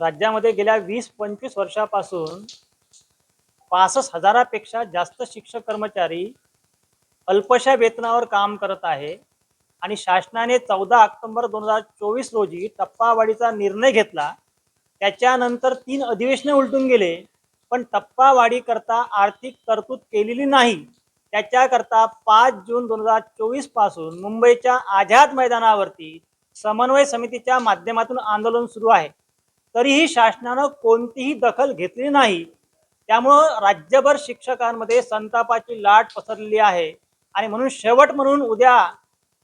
राज्यामध्ये गेल्या वीस पंचवीस वर्षापासून पासष्ट हजारापेक्षा जास्त शिक्षक कर्मचारी अल्पशा वेतनावर काम करत आहे आणि शासनाने चौदा ऑक्टोबर दोन हजार चोवीस रोजी टप्पावाढीचा निर्णय घेतला. त्याच्यानंतर तीन अधिवेशने उलटून गेले पण टप्पावाढी करता आर्थिक तरतूद केलेली नाही. त्याच्याकरता पाच जून दोन हजार चोवीसपासून मुंबईच्या आझाद मैदानावरती समन्वय समितीच्या माध्यमातून आंदोलन सुरू आहे. तरीही शासनानं कोणतीही दखल घेतली नाही. त्यामुळं राज्यभर शिक्षकांमध्ये संतापाची लाट पसरलेली आहे. आणि म्हणून शेवट म्हणून उद्या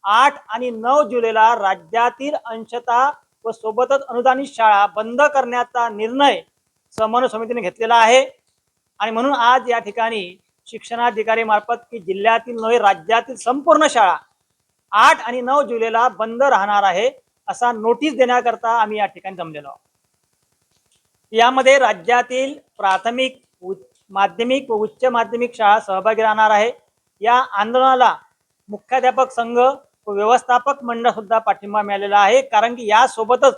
आठ आणि नऊ जुलैला राज्यातील अंशता व सोबतच अनुदानित शाळा बंद करण्याचा निर्णय समन्वय समितीने घेतलेला आहे. आणि म्हणून आज या ठिकाणी शिक्षणाधिकारी मार्फत की जिल्ह्यातील नव्हे राज्यातील संपूर्ण शाळा आठ आणि नऊ जुलैला बंद राहणार आहे असा नोटीस देण्याकरता आम्ही या ठिकाणी जमलेलो आहोत. यामध्ये राज्यातील प्राथमिक उ- माध्यमिक व उच्च माध्यमिक शाळा सहभागी राहणार आहे. या आंदोलनाला मुख्याध्यापक संघ व व्यवस्थापक मंडळ सुद्धा पाठिंबा मिळालेला आहे. कारण की यासोबतच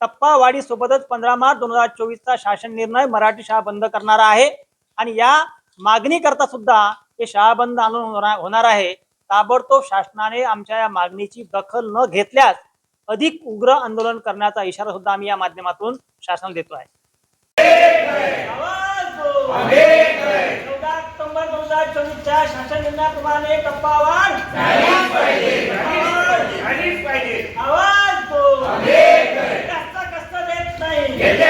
टप्पावाडीसोबतच पंधरा मार्च दोन हजार चोवीसचा शासन निर्णय मराठी शाळा बंद करणार आहे. आणि या मागणी करता सुद्धा हे शाळा बंद आंदोलन होणार- होणार आहे. ताबडतोब शासनाने आमच्या या मागणीची दखल न घेतल्यास अधिक उग्र आंदोलन करण्याचा इशारा सुद्धा आम्ही या माध्यमातून शासनाला देतो आहे. शासनाप्रमाणे टप्पावर झालीच पाहिजे झालीच पाहिजे आवाज तो कष्ट कष्ट देत नाही.